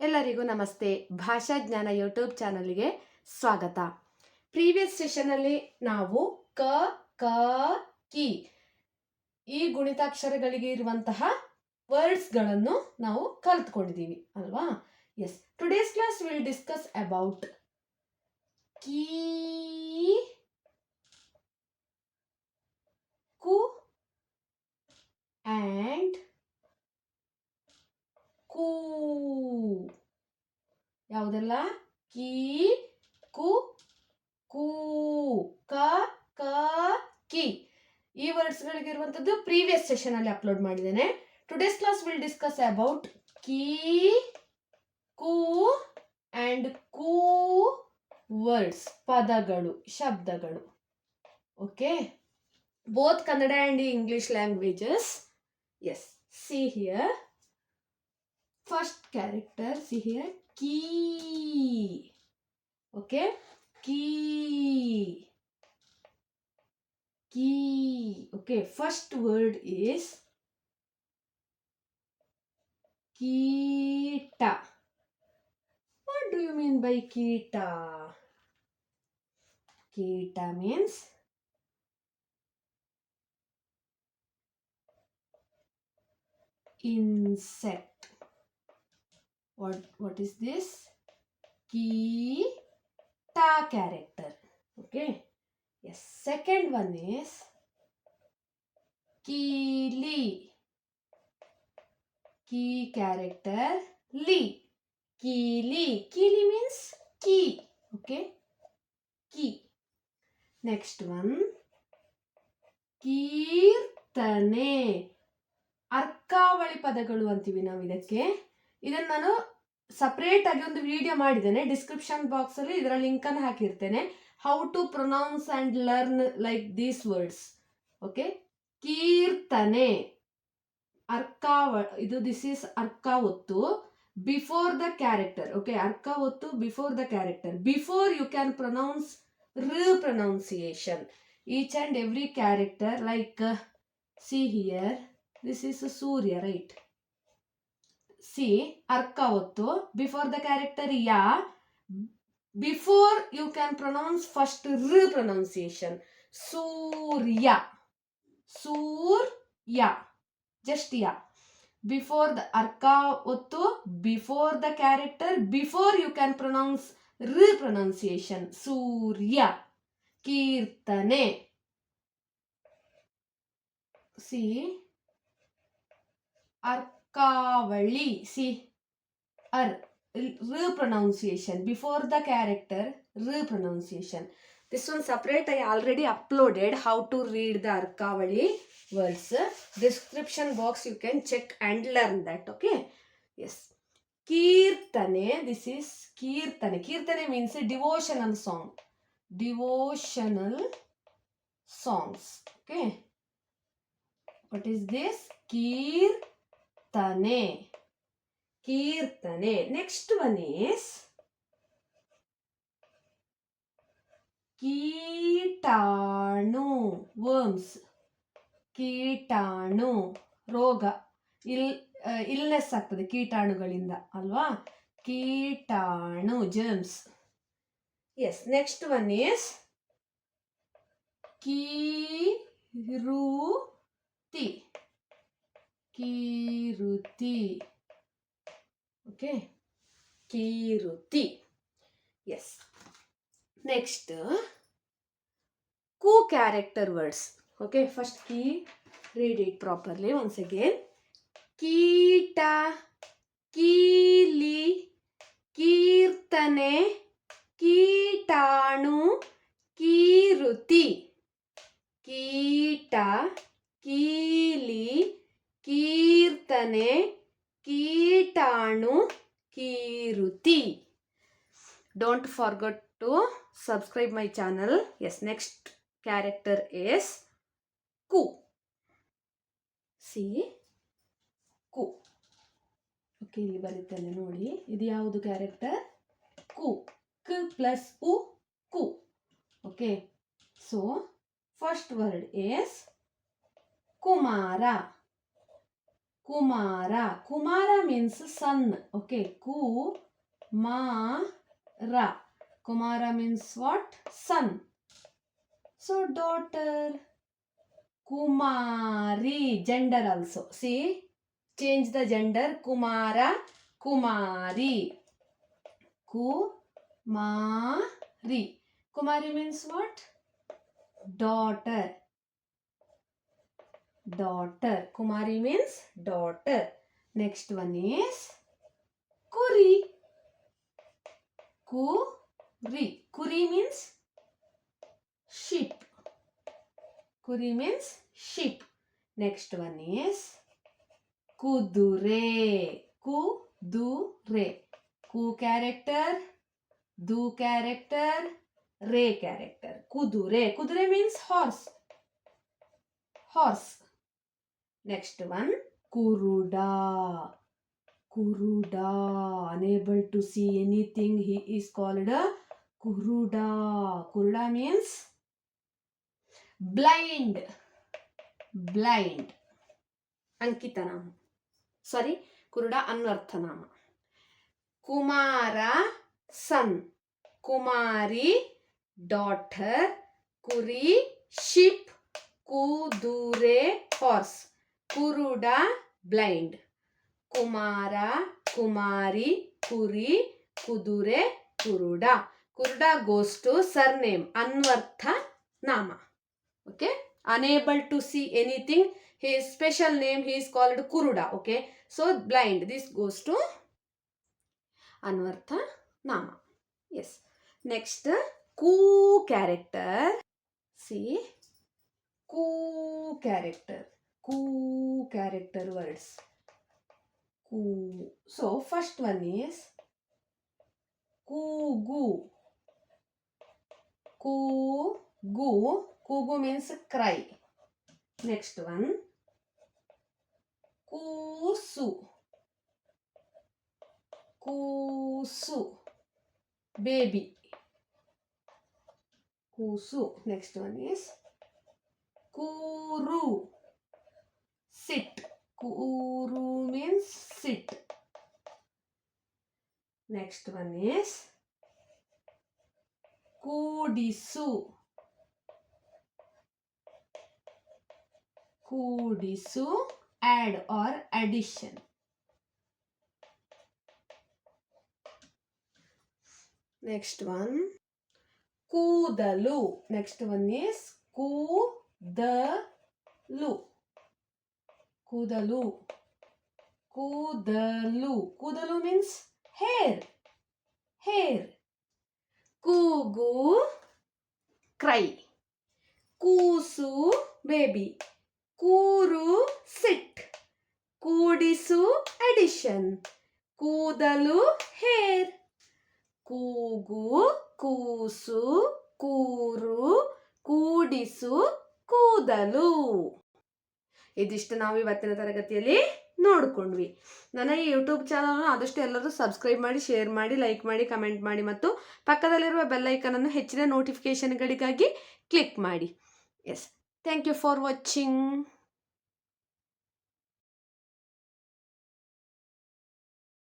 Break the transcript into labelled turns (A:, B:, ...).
A: ಎಲ್ಲರಿಗೂ ನಮಸ್ತೆ. ಭಾಷಾ ಜ್ಞಾನ ಯೂಟ್ಯೂಬ್ ಚಾನಲ್ಗೆ ಸ್ವಾಗತ. ಪ್ರೀವಿಯಸ್ ಸೆಷನಲ್ಲಿ ನಾವು ಕ ಕ, ಕಿ ಈ ಗುಣಿತಾಕ್ಷರಗಳಿಗೆ ಇರುವಂತಹ ವರ್ಡ್ಸ್ಗಳನ್ನು ನಾವು ಕಲ್ತ್ಕೊಂಡಿದ್ದೀವಿ. ಅಲ್ವಾ? Yes today's class will discuss about key, ಕು ಆ್ಯಂಡ್ ಕೂ ಯಾವುದೆಲ್ಲ ಕೀ ಕು ಕೂ ಕ ಕ ಕಿ ಈ ವರ್ಡ್ಸ್ಗಳಿಗೆ ಇರುವಂಥದ್ದು ಪ್ರೀವಿಯಸ್ ಸೆಷನ್ ಅಲ್ಲಿ ಅಪ್ಲೋಡ್ ಮಾಡಿದ್ದೇನೆ. Today's class will discuss about key ಕು ಆ್ಯಂಡ್ ಕೂ ವರ್ಡ್ಸ್ ಪದಗಳು, ಶಬ್ದಗಳು. Okay both Kannada and English languages yes see here first character see here key okay? Key key okay first word is kita what do you mean by kita kita means insect what what is this key ta character okay yes second one is kili key character li kili kili means key okay key next one ಕೀರ್ತನೆ ಅರ್ಕಾವಳಿ ಪದಗಳು ಅಂತೀವಿ ನಾವು ಇದಕ್ಕೆ ಇದನ್ನು ನಾನು separate ಆಗಿ ಒಂದು video ಮಾಡಿದ್ದೇನೆ. ಡಿಸ್ಕ್ರಿಪ್ಷನ್ ಬಾಕ್ಸ್ ಅಲ್ಲಿ ಇದರ ಲಿಂಕ್ ಅನ್ನು ಹಾಕಿರ್ತೇನೆ. How to pronounce and learn like these words okay ಕೀರ್ತನೆ. ಅರ್ಕಾವ ಇದು ದಿಸ್ ಈಸ್ ಅರ್ಕ ಒತ್ತು. ಬಿಫೋರ್ ದ ಕ್ಯಾರೆಕ್ಟರ್ ಓಕೆ ಅರ್ಕ ಒತ್ತು before the character before you can pronounce ರ pronunciation each and every character like see here this is Surya right see Arkavottu. Before the character Ya, before you can pronounce first R pronunciation. Surya. Surya. Just Ya. Before the Arkavottu, before the character, before you can pronounce R pronunciation. Surya. Kirtane. See. Ar Kavali. See, R, real pronunciation. Before the character, real pronunciation. This one separate I already uploaded how to read the Kavali words. Description box you can check and learn that. Okay. Yes. Kirtane. This is Kirtane. Kirtane means a devotional song. Devotional songs. Okay. What is this? Kirtane. ಕೀರ್ತನೆ. ಕೀರ್ತನೆ. Next one is ಕೀಟಾಣು. Worms ಕೀಟಾಣು. ರೋಗ. Ill illness ಆಗ್ತದೆ ಕೀಟಾಣುಗಳಿಂದ, ಅಲ್ವಾ? ಕೀಟಾಣು germs yes next one is ಕೀರುತಿ ಕೀರುತಿ. Okay ಕೀರುತಿ. ಎಸ್ ನೆಕ್ಸ್ಟ್ ಕೂ character words okay first key read it properly once again ಕೀಟ, ಕೀಲಿ, ಕೀರ್ತನೆ, ಕೀಟಾಣು, ಕೀರುತಿ. ಕೀಟ, ಕೀಲಿ ಕೀರ್ತನೆ, ಕೀಟಾಣು, ಕೀರುತಿ. Don't forget to subscribe my channel yes next character yes ಕು ಸಿ ಕು ಓಕೆ ಇಲ್ಲಿ ಬರುತ್ತಲ್ಲ ನೋಡಿ. ಇದು ಯಾವುದು ಕ್ಯಾರೆಕ್ಟರ್ ಕು ಕ ಪ್ಲಸ್ ಉ ಕು okay so first word yes Kumara Kumara. Kumara means son. Okay. Ku ma ra. Kumara means what? Son. So daughter. Kumari. Gender also. See. Change the gender. Kumara. Kumari. Kumari. Kumari means what? Daughter. Daughter. Kumari means daughter. Next one is kuri. Kuri. Kuri means sheep. Kuri means sheep. Next one is kudure. Kudure. Ku character du character re character. Kudure. Kudure means horse. Horse Next one, Kuruda. Kuruda, unable to see anything, he is called a Kuruda. Kuruda means blind. Blind. Ankitanam. Sorry, Kuruda Anvarthanam. Kumara, son. Kumari, daughter. Kuri, ship. Kudure, horse. ಕುರುಡ blind ಕುಮಾರ ಕುಮಾರಿ ಕುರಿ ಕುದುರೆ ಕುರುಡ ಕುರುಡ goes to surname ಅನ್ವರ್ಥ ನಾಮ okay unable to see anything his special name he is called kuruda okay so blind this goes to anvartha nama yes next ku character see ku character Ku character words. Ku. So first one is Kugu. Kugu. Kugu means cry. Next one. Kusu. Kusu. Baby. Kusu. Next one is next one is ಕೂಡಿಸು ಕೂಡಿಸು add or addition. Next one, ಕೂದಲು. Next one is ಕೂದಲು. ಕೂದಲು. ಕೂದಲು. ಕೂದಲು means hair. Hair. ಕೂಗು, cry. ಕೂಸು, baby. ಕೂರು, ಸಿಟ್. ಕೂಡಿಸು, ಅಡಿಷನ್. ಕೂದಲು, ಹೇರ್. ಕೂಗು, ಕೂಸು, ಕೂರು. ಕೂಡಿಸು, ಕೂದಲು. ಇದಿಷ್ಟು ನಾವು ಇವತ್ತಿನ ತರಗತಿಯಲ್ಲಿ ನೋಡಿಕೊಂಡ್ವಿ. ನನ್ನ ಈ ಯೂಟ್ಯೂಬ್ ಚಾನಲ್ನ ಆದಷ್ಟು ಎಲ್ಲರೂ ಸಬ್ಸ್ಕ್ರೈಬ್ ಮಾಡಿ ಶೇರ್ ಮಾಡಿ ಲೈಕ್ ಮಾಡಿ ಕಮೆಂಟ್ ಮಾಡಿ ಮತ್ತು ಪಕ್ಕದಲ್ಲಿರುವ ಬೆಲ್ಲೈಕನನ್ನು ಹೆಚ್ಚಿನ ನೋಟಿಫಿಕೇಷನ್ಗಳಿಗಾಗಿ ಕ್ಲಿಕ್ ಮಾಡಿ. Yes thank you for watching.